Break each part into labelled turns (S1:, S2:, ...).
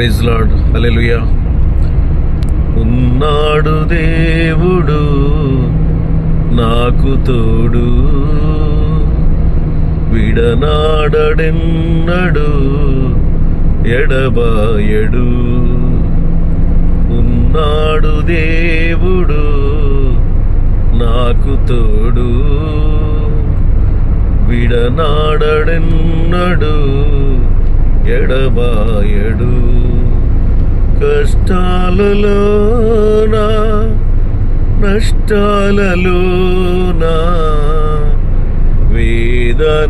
S1: Praise lord hallelujah ఉన్నాడు దేవుడు నాకు తోడు. విడనాడెన్నడు ఎడబాయడు. ఉన్నాడు దేవుడు నాకు తోడు. విడనాడెన్నడు ఎడబాయడు. కష్టాలలోనా నష్టాలలోనా వేదనలోనా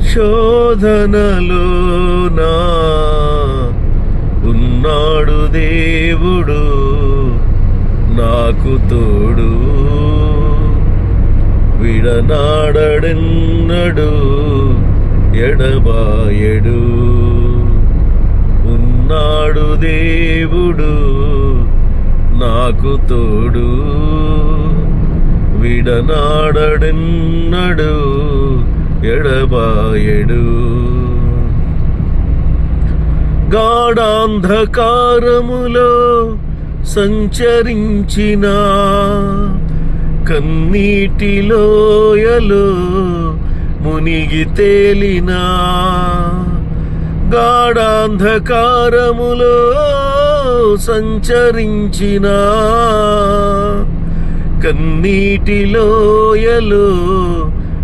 S1: శోధనలోనా? ఉన్నాడు దేవుడు నాకు తోడు. విడనాడెన్నడు ఎడబాయడు. ఉన్నాడు దేవుడు నాకు తోడు. విడనాడెన్నడు ఎడబాయడు. గాఢాంధకారములో సంచరించిన కన్నీటిలోయలో మునిగి తేలినా గాఢాంధకారములో సంచరించిన. కన్నీటిలోయలో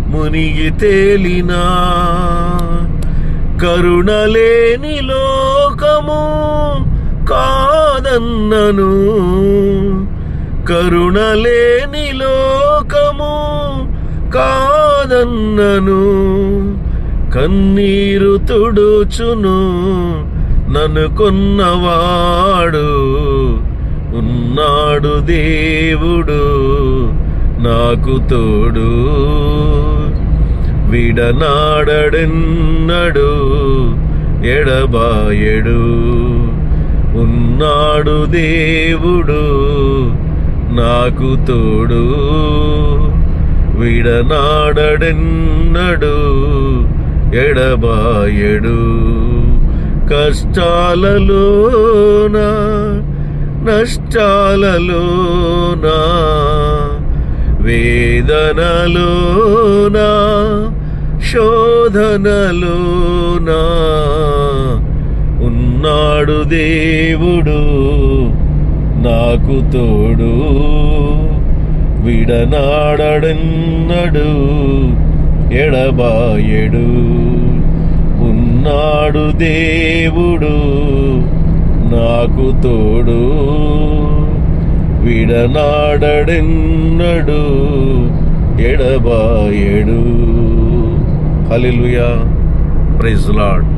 S1: మునిగి తేలినా. కరుణలేని లోకము కాదన్నను. కరుణలేని లోకము కాదన్నను. కన్నీరు తుడుచును నన్ను కొన్నవాడు ఉన్నాడు దేవుడు నాకు తోడు. విడనాడెన్నడు ఎడబాయడు ఉన్నాడు దేవుడు నాకు తోడు. విడనాడెన్నడు ఎడబాయడు. కష్టాలలోనా నష్టాలలోనా వేదనలోనా శోధనలోనా. ఉన్నాడు దేవుడు నాకు తోడు. విడనాడెన్నడు ఎడబాయడు ఉన్నాడు దేవుడు నాకు తోడు. విడనాడెన్నడు ఎడబాయడు హలిలుయా ప్రైజ్ లాడ్